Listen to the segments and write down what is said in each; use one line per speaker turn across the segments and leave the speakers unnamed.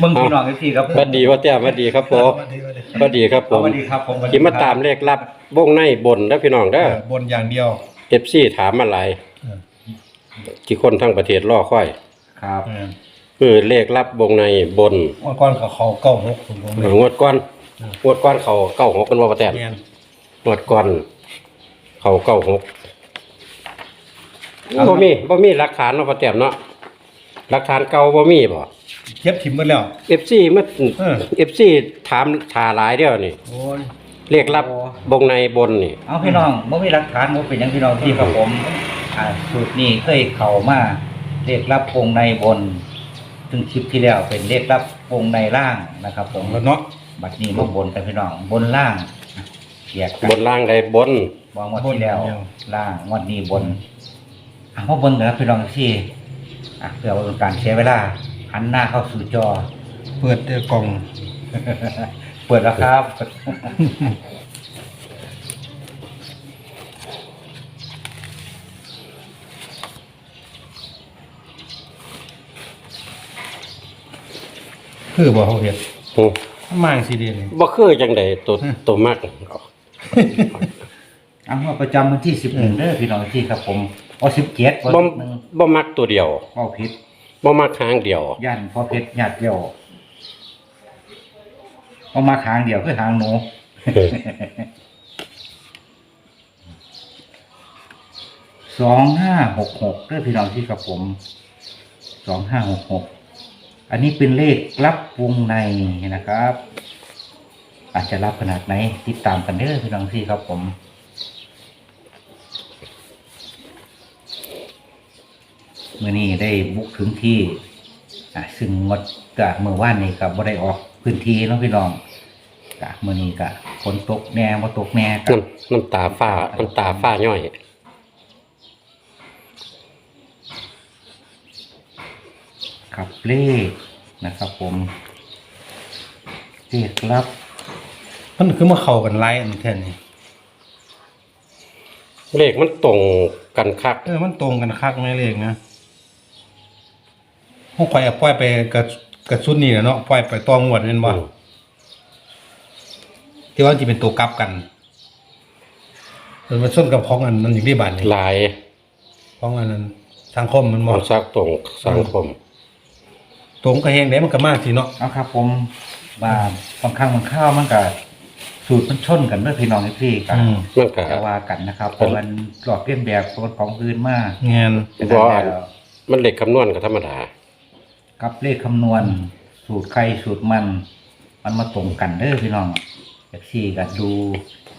มึงพี่น้องพี่ครับ
บัดดีว่าแต้มบัดดีครับผมบัดดีครับผ
ส
ม
วัสดีครับผม
สิมาตามเลขลับวงในบนเด้อพี่น้องเด้อ
บนอย่างเดียว
FC ถามมาหลาย
เออ
ที่คนทั้งประเทศรอคอย
ครับ
ออ
คือเลขลับวงในบน
เมื่อก่อนเขาเขาเก้าหกผมผม
เอองวดก่อนงวดก่อนเขาเก้าหกกันว่าบ่แต้ม
แม่น
งวดก่อนเขาเก้าหกบ่มีบ่มีหลักฐานเนาะพ่อแต้มเนาะหลักฐานเก่าบ่มีบ่
เย็บถิ่มหมดแล้ว
FC มา
เออ
FC ถามชาหลายเด้อนี่
โอ้ย
เลขลับวงในบนนี่
เอาพี่น้องบ่มีหลักฐานบ่เป็นหยังพี่น้องที่ครับผมอ่าสูตรนี้เคยเข้ามาเรียกรับวงในบนซึ่งคลิปที่แล้วเป็นเรียกรับวงในล่างนะครับผม
แล้วเนาะ
บัดนี้มาบนกันพี่น้องบนล่างอะแยกกัน
บนล่างใดบน
วางวันที่แล้วล่างวันนี้บนอะมาบนเหนือพี่น้องที่อะเพื่อว่าเป็นการเสียเวลา หันหน้าเข้าสู่จอ
เปิดเจอกล่อง
เปิดแล้วครับ
คือบ่เขาเฮ็ด
อืม
มางสิเดียวนี่
บ่คือจังไดตัว
อืม
ตัวมาก
เอามาประจำวันที่สิบหนึ่งเด้อพี่น้องที่ครับผมเอาสิบเจ็ดวัน
บ่
หนึ่ง
บ่มักตัวเดียว
เอาพิษ
บ่มักครั้งเดียว
ย่านพอเพชรหยาดเดียวเอามาหางเดียวคือหางหนู
เออ
สองห้าหกหกเด้อพี่น้องที่ครับผมสองห้าหกหกอันนี้เป็นเลขรับวงในนะครับ อาจจะรับขนาดไหนติดตามกันเด้อพี่น้องที่ครับผม เมื่อนี้ได้บุกถึงที่อะซึ่งงดกะเมื่อวานนี้กับบ่ได้ออกพื้นที่เนาะพี่น้องกะมื่อนี้กะฝนตกแน่บ่ตกแน่กะ
น้ำน้ำตาฟ้าน้ำตาฟ้าย่อย
ขับเลขนะครับผมเลขรับ
มันคือมาเข้ากันไล่อันแท้นี่
เลขมันตรงกันคัก
เออมันตรงกันคักแม่เลขนะ พวกข่อยเอาปล่อยไปกับกับชุดนี้แหละเนาะปล่อยไปตองวดแม่นบ่
อืม
ที่ว่าสิเป็นตัวกลับกันมันมาส้นกับของอันนั้นอยู่ที่บ้านนี่
หลาย
ของอันนั้นสังคมมัน
ม
บ่
องซักตรงสังคม
ตรงกับเฮงได้มันก็มากสิเนาะ
เอาครับผมมาบางครั้งบางข้าวมันก็สูตรมันชนกันเด้อพี่น้องพี่กัน
อืม
มันก็
จะว่ากันนะครับเพราะมันหลอกเลียนแบบคนของพื้นมาก
งาน
ฉะนั้นแล้ว
มันเลขคำนวณก็ธรรมดา
กับเลขคำนวณ สูตรใครสูตรมัน มันมาตรงกันเด้อพี่น้องเอฟซีกันดู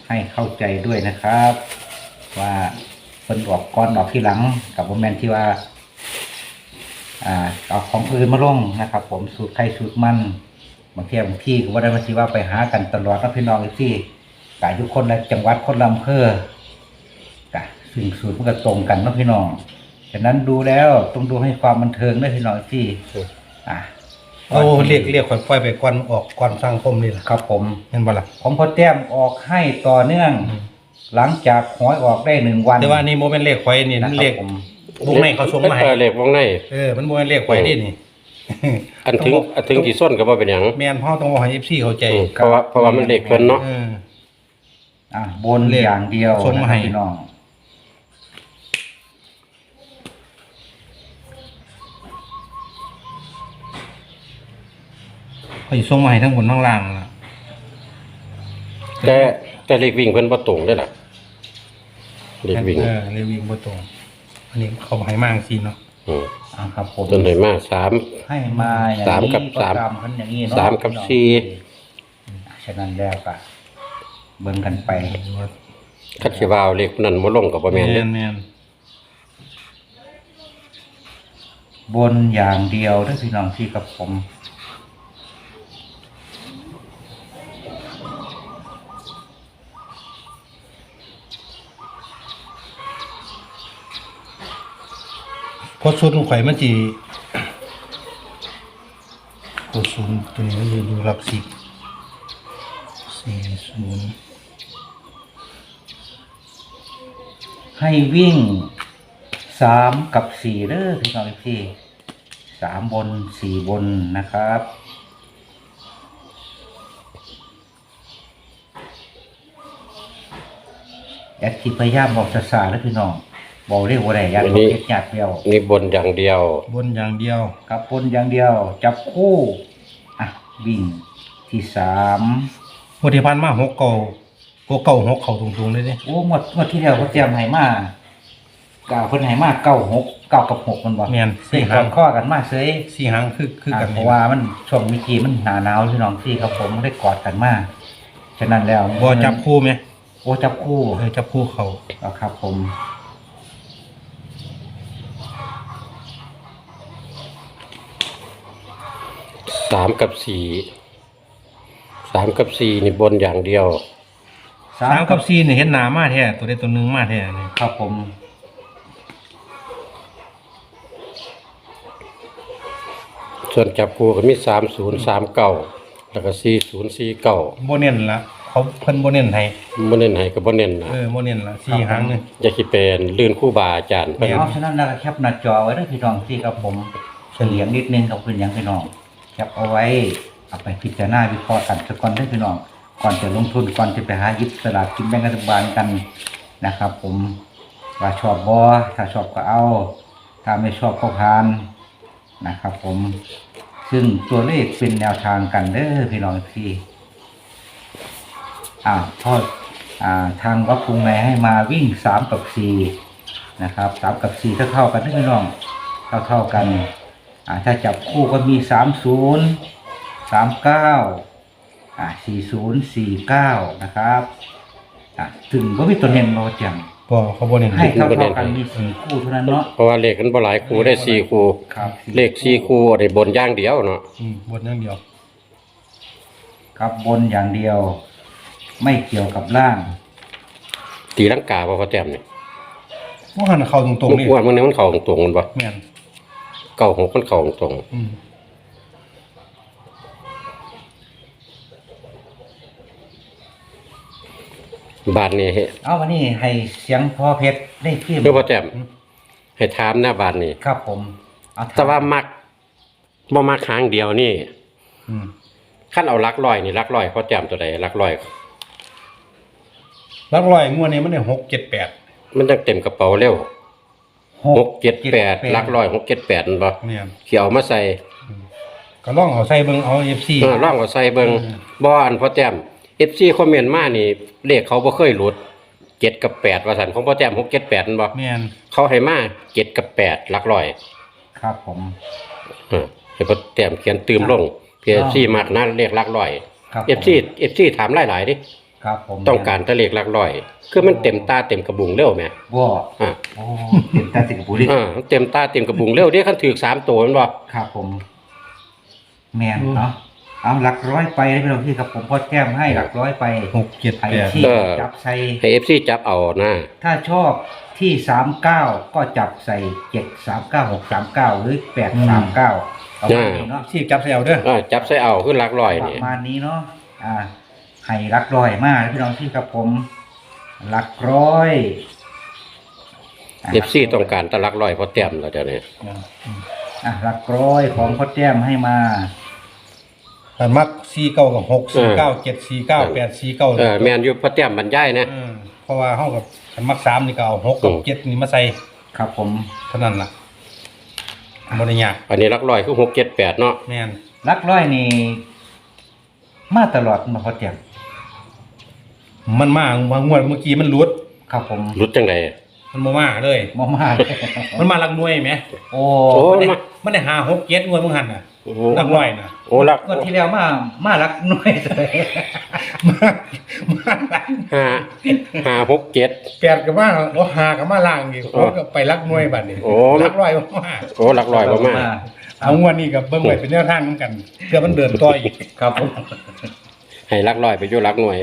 ให้เข้าใจด้วยนะครับ ว่าเป็นออกก่อนออกที่หลังกับโมเมนที่ว่าอ่าเอาของอื่นมาลงนะครับ ผมสูตรใครสูตรมันบางทีบางที่ก็ว่าได้มาสิว่าไปหากันตลอดนะพี่น้องเอฟซีกายทุกคนละจังหวัดคนละอำเภอกะสิ่งสูตรมันก็ตรงกันนะพี่น้อง ฉะนั้นดูแล้วต้องดูให้ความบันเทิงด้วยพี่น้องที่อะ
เอาเรียกเรียกข่อยปล่อยไปก่อนออกก่อนสังคมนี่ล่ะ
ครับผม
เห็นบ่ล่ะ
ของพ่อแต้มออกให้ต่อเนื่อง หลังจากหวยออกได้หนึ่งวัน
แต่ว่านี่โมเป็นเลขข่อยนี่
นะ
มัน
ค
เล
รั
ข
บผม
วงในเขาส่งมาให้
เออเลขวงใน
เออมันโมเป็นเลขข่อยนี่นี่
อันถึงอันถึงที่ส้นก็บ่เป็นหยัง
แม่นพ่อต้องบอกให้ FC เข้าใจ
อืมเพราะว่าเพราะว่ามันเลขเพิ่นเนาะ
เออ
อะบน
เลข
อย่างเดียว
ส่งมาให้
นะครับพี่น้อง
เขาสิส่งมาให้ทั้งบนทั้งล่างล่ะ
แต่แต่เลขวิ่งเพิ่นบ่ตรงเด้อล่ะเลขวิ่ง
เออเลขวิ่งบ่ตรงอันนี้เขาให้มากสิเนาะ
อืม
อะครับผม
จนได้มาสาม
ให้มาอย่าง
สาม
นี้
กับ
ก็
สาม
ตามกันอย่างนี้เนาะ
สามกับ
พี่น้อง
สี่
อะฉะนั้นแล้วก็เบิ่งกันไป
คัดสิว่าเอาเลขนั้นบ่ลงก็บ่แม่นเด้อ
แม่น
บนอย่างเดียวเด้วยพี่น้องที่กับผม
เพราะชุดของข่อยมันสิโคศูนย์ตัวนี้มันอยู่อยู่หลักสิบสี่ศูนย์
ให้วิ่งสามกับสี่เด้อพี่น้องพี่สามบนสี่บนนะครับแอดที่พยายามบอกซาซาแล้วพี่น้อง บอกเรียกว่าอะไรยันบอกเก็ดหยาดเดียว
นี่บนอย่างเดียว
บนอย่างเดียว
กับบนอย่างเดียว จับคู่อะวิ่งที่สาม
งวดที่ผ่านมาหกเก่าหกเก่าหกเข่าตรงๆเลยเด้
โอ้หมดหมดที่แล้วเขาเตรียมให้มาเก้าเพิ่นให้มาเก้าหกเก้ากับหกมันบอก
แม่น
สี่
สี่
หา
หาง
ข้อกันมาเซย
สี่หางคือคือกัน
เพ
นี่
ราะว่ามันช่วงวิกีมันหนาหนาวพี่น้องที่ครับผมได้กอดกันมาฉะนั้นแล้ว
บ่จับคู่ไหม
โอ้จับคู่
เออจับคู่เขา
เอาครับผม
สามกับสี่สามกับสี่นี่บนอย่างเดียว
สามกับสี่นี่เห็นหนามาแท้ตัวใดตัวหนึงมาแท้นี่
ครับผม
ส่วนจับคู่ก็มีสามศูนย์สามเก้าแล้วก็สี่ศูนย์สี่เก้า
บ่เน้นละเขาเพิ่นบ่เน้นให้
บ่เน้นให้ก็บ่เน้นนะ
เออบ่เน้นละสี่หางนี่
อย่าคิดเป็นลื่นคู่บาอาจารย์เพิ่น
เอาฉะนั้นแล้วก็แคปหน้าจอไว้ได้พี่น้องที่ครับผมเฉลียงนิดนึงกับคุณยังพี่น้อง แคปเอาไว้เอาไปพิจารณาวิเคราะห์กันสักก่อนได้พี่น้องก่อนจะลงทุนก่อนจะไปหายิบสลากกินแบ่งรัฐบาลกันนะครับ ผมว่าชอบบอถ้าชอบก็เอา ถ้าไม่ชอบก็ผ่านนะครับ ผมซึ่งตัวเลขเป็นแนวทางกันเด้อพี่น้องที่อ่าทอดอ่าทางวัดกรุงในให้มาวิ่งสามกับสี่นะครับสามกับสี่เท่าเท่ากันพี่น้องเท่าเท่ากัน อ่าถ้าจับคู่ก็มีสามศูนย์สามเก้าอ่าสี่ศูนย์สี่เก้านะครับอ่าถึงก็มีตัวเน้นเราจัง
บ่เขาบ่เน้น
ให้
ให้
เท่าเท่าๆกันมีสี่คู่เท่านั้นเนาะ
เพราะว่าเลขมันบ่หลายคู่ได้สี่คู่
ครับ
เลขสี่คู่ได้บนอย่างเดียวเนาะ
อืมบนอย่างเดียว
ครับบนอย่างเดียว ไม่เกี่ยวกับล่าง
ตีลังกาบ่พอแต้มนี่
บ่หันเข้าตรงๆนี่
อ้วนมันนี่มันเข้าตรงๆมันบ่
แม่น
เก้าหกมันเข้าตรง
อืม
ๆบาทนี่
เอาวันนี้ให้เสียงพ่อเพชรได้พิมพ์
เพื่อพอแต้มให้ถามหน้าบาทนี่
ครับ ผมเอาถม
แต่ว่ามักบ่มักหางเดียวนี่
อืม
ขั้นเอาหลักร้อยนี่หลักร้อยพอแต้มตัวใดหลักร้อย
หลักร้อยงวดนี้มันได้หกเจ็ดแปด
มันจังเต็มกระเป๋าเร็ว หกเจ็ดแปดหลักร้อยหกเจ็ดแปดนั่นบ่
แม่น
ที่เอามาใส่
ก็ลองเอาใส่เบิ่งเอา FC
เออร่องเอาใส่เบิ่ง
อืม
บ่อันพอแต้ม FC คอมเมนต์มานี่เลขเขาบ่เคยหลุดเจ็ดกับแปดว่าซั่นของพ่อแต้มหกเจ็ดแปดนั่นบ่
แม่น
เขาให้มาเจ็ดกับแปดหลักร้อย
ครับผม
เออให้พ่อแต้มเขียนตืมลงเพีย FC มากนะเลขหลักร้อย
ครับผม
FC FC ถามหลายๆดิ
ครับผม
ต้องการแตะเลขหลักร้อย คือมันเต็มตาเต็มกระบุงเร็วแหม
บ่
อ่า
โอ้เห็นตาสิงคโปร์ดิ
อ่าเต็มตาเต็มกระบุงเร็วเด้คันถือสามตัวแมันบ่
ครับผม แมนเนาะเอาหลักร้อยไปนะพี่น้องที่ครับผมพอแก้มให้หลักร้อยไป
หกเจ็ด
ไอ้
แปด
ที่จับใส่
ให้ FC จับเอานะ
ถ้าชอบที่สามเก้าก็จับใส่เจ็ดสามเก้าหกสามเก้าหรือแปดสามเก้าเอาไปเนาะ
ที่จับใส่เอาเด้อ
อ่าจับใส่เอาคือหลักร้อย
ป
นี่
ระมาณนี้เนาะอ่า ให้รักร้อยมากพี่น้องที่ครับผมรักร้อย
เอฟซีต้องการแตะลักร้อยพอแต้มแล้วเดี๋ยวนี้
อะรักร้อยของพ่อแจ้มให้มา
แต่มักสี่เก้ากับหกสี่เก้าเจ็ดสี่เก้าแปดสี่เก้า
เออแม่นอยู่พอแต้มบรรยายนะ
อืมเพราะว่าเฮากับคันมักสามนี่ก็เอาหกกับ
อืม
เจ็ดนี่มาใส่
ครับผม
เท่านั้นล่ะบ่ได้ยาก
อันนี้ลักร้อยคือหกเจ็ดแปดเนาะ
แม่น
รักร้อยนี่มาตลอดมาพ่อแจ้ม
มันมาว่างวดเมื่อกี้มันหลุด
ครับผม
รุดจังได
มันบ่มาเลย
มามาก
มันมาหลักหน่วยไหม
โอ้
โอ้
มันได้
มา
มันได้หาหกเจ็ดงวดมึงหันน่ะ
โอ้
หลักร้อยน่ะ
โอ้ลัก
งวดที่แล้วมามารักน้อยเลย
มามาหลัก
ห้าห้าหกเจ็ด
แปดกับมาโอ้หากับมาล่างอีก
โอ้
โอ้ก็ไปหลักหน่วยบัดนี้
โอ้
หลักร้อยบ่มา
โอ้ลักร้อยประมาณ
เอางวดนี้กับเบิ่งไว้เป็นแนวทางนำกันเพื่อมันเดินต่ออีก
ครับผม
ให้ลักร้อยไปอยู่ลักหน่วย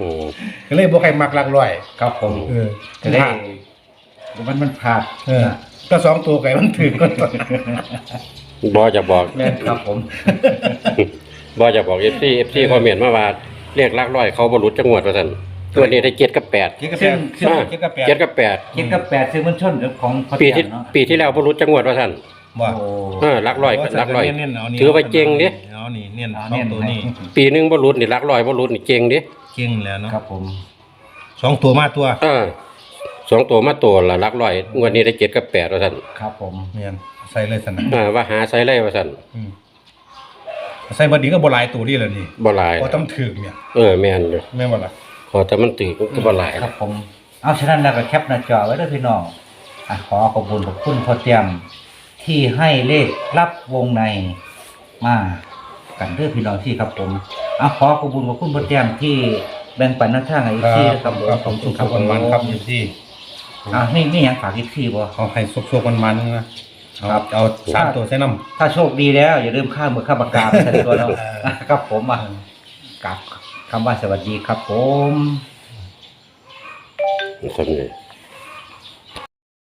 อืม
ก็เลยบ่ใครมักหลักร้อย
ครับผม
เออ
จะได้มันมันผ่าน
เออก็สองตัวไก่มันถึงก็ตัว
บอจะบอก
แม่นครับผม
บอจะบอกเอฟซีเอฟซีคอมเมนต์มาว่าเรียกลักร้อยเขาบรรลุจังหวัดว่าซั่นตัวนี้ได้เจ็ดกับแปด
เจ็ดกับแปด
ซึ่ง
เจ็ดกับแปด
เจ็ดกับแปด
คิดกับแปดซื้อมันชนของพ่อ
ปี
แจ้
ที่
มเนาะ
ปีที่แล้วบรรลุจังหวัดว่าซั่น
บ่
โอ้
เออลักลอยกับลักลอย
เน้นๆเอานี่
ถือว่าเจงดิ
เอานี่เน้น
เอา
สอ
เน้
ง
น
ตัวนี้
ปีหนึงบ่หลุดนี่ลักลอยบ่หลุดนี่เก่งดิ
เก่งแล้วเนาะ
ครับผม
สองตัวมาตัว
เออสองตัวมาตัวละลักลอยงวดนี้ได้เจ็ดกับแปดว่าซั่น
ครับผม
เมียนใส่เลยสนะ
อ่าว่าหาใส่ไล่ว่าซั่น
อืมใส่บดีก็บ่หลายตัวนี่แหละนี่
บ่หลาย
พอต้องถึกเนี่ย
เออแม่นอยู่
แม่นบ่ล่ะ
ขอแต่มันตึกก็บ่หลาย
ครับผม เอาฉะนั้นแล้วก็แคปหน้าจอไว้ด้วยพี่น้องอะขอขอบคุณขอบคุณพ่อเตรียม ที่ให้เลขรับวงในมากันเด้อพี่น้องที่ครับผมเอาขอขอบคุณขอบคุณพ่อเตรียมที่แบ่งปันหน้าทางให้อีกที่นะครับผม
ครับผมสุขๆมันๆครับอยู่ที่
อะนี่นี่ยังฝากอีกที่บ่
เอาให้สุกๆมันๆนะเอา
ครับ
เอาสามตัวใส่น้ำ
ถ้าโชคดีแล้ว อย่าลืมค่ามือค่าปากกาไปใส่ตัวเราครับผมอะกับคำว่าสวัสดีครับผม
คนนี้